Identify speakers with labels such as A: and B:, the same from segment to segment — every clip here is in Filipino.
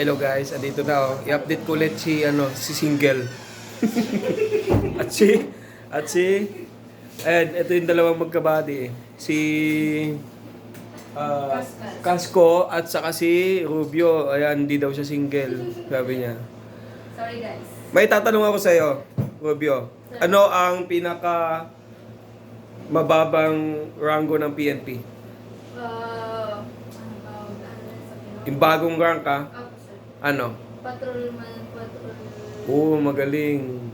A: Hello guys, andito na oh. I-update ko ulit si ano, si single. at si at si and ito yung dalawang magkabady. Si ah, Casco at saka si Rubio. Ayan, hindi daw siya single, sabi niya.
B: Sorry guys.
A: May tatanong ako sa iyo, Rubio. Ano ang pinaka mababang rango ng PNP?
B: Uh, ano tawag? Ano sa?
A: Yung bagong rank ka, Ano?
B: Patrolman, patrol.
A: Oo, magaling.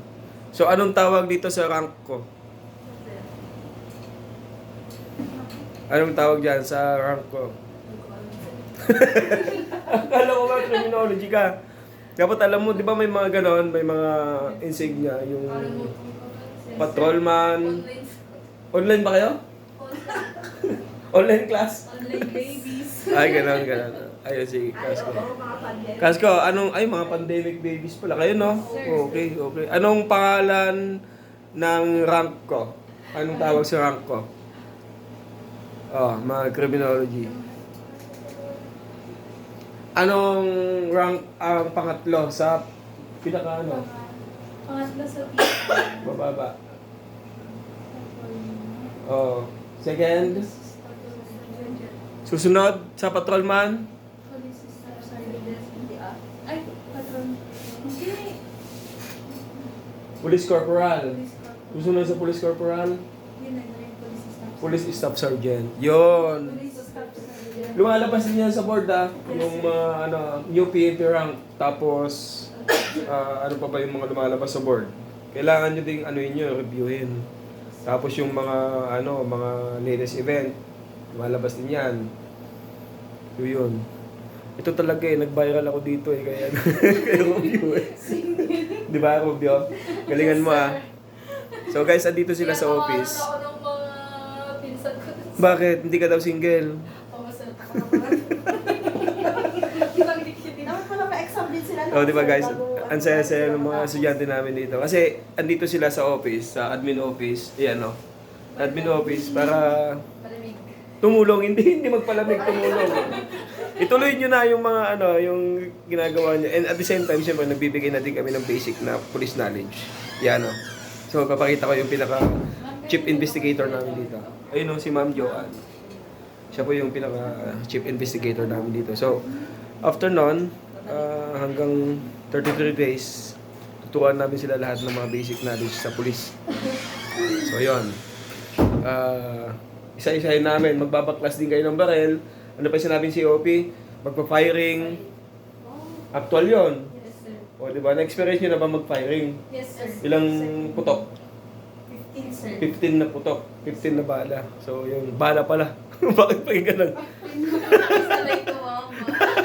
A: So, anong tawag dito sa rank ko? Anong tawag dyan sa rank ko? Akala ko ba criminology ka? Dapat alam mo, di ba may mga ganon, may mga insignia, yung patrolman.
B: Online
A: ba kayo?
B: Online,
A: class?
B: online babies.
A: Ay, ganon, ganon. Ayun, sige, Kasko. Kasko, anong, ay, mga pandemic babies pala kayo, no? Okay, okay. Anong pangalan ng rank ko? Anong tawag sa rank ko? Oh, mga criminology. Anong rank ang pangatlo sa pinaka ano?
B: Pangatlo sa.
A: Bababa. Oh, second. Susunod sa patrolman.
B: Police sergeant. Hindi ah. Ay, patron. Hindi.
A: Police corporal.
B: Police corporal.
A: Susunod sa police corporal.
B: Yun na police staff.
A: Police staff sergeant.
B: Police sergeant.
A: Lumalabas din yan sa board ah. Yung mga ano, new PNP rank. Tapos, ah, ano pa ba yung mga lumalabas sa board? Kailangan nyo ding ano yun, reviewin. Tapos yung mga ano, mga latest event, lumalabas din yan. So yun. Ito talaga eh, nag-viral ako dito eh, kaya kaya review eh. Di ba, Rubio? Galingan mo ah. So guys, andito sila sa office.
B: Ako ng mga pinsan ko.
A: Bakit? Hindi ka daw single?
B: Oo, sir.
C: Din sila.
A: Oh, di ba guys? Ang saya-saya ng mga estudyante namin dito. Kasi andito sila sa office, sa admin office. Ayan o. Admin office para. Tumulong. Hindi, hindi magpalamig, tumulong. Ituloy nyo na yung mga ano, yung ginagawa nyo. And at the same time, syempre, nagbibigay na din kami ng basic na police knowledge. Yan o. So, papakita ko yung pinaka chief investigator namin dito. Ayun o, si Ma'am Joanne. Siya po yung pinaka chief investigator namin dito. So, after nun, ah, hanggang 33 days, tuturuan namin sila lahat ng mga basic knowledge sa police. So, yun. Ah, isa-isahin namin. Magbabaklas din kayo ng barel. Ano pa sinabi si OP? Magpa-firing. Actual yon.
B: Yes, sir.
A: O, di ba? Na-experience nyo na ba mag-firing?
B: Yes, sir.
A: Ilang putok?
B: 15, sir.
A: 15 na putok. 15 na bala. So, yung bala pala. Bakit pa yung ganun?
B: Isa lang ito, mama.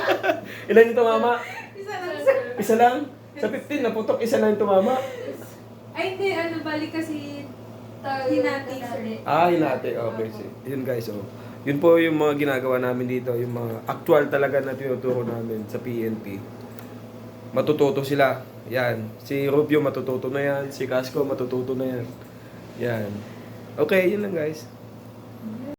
A: Ilan yung tumama?
B: Isa lang, sir.
A: Isa lang? Sa 15 na putok, isa lang yung tumama?
B: Ay, hindi. Ano, balik kasi
C: Hinati, sir.
A: Ah, hinati. Okay, sige. Yun guys, oh. Yun po yung mga ginagawa namin dito, yung mga actual talaga na tinuturo namin sa PNP. Matututo sila. Yan. Si Rubio matututo na yan. Si Casco matututo na yan. Yan. Okay, yun lang guys.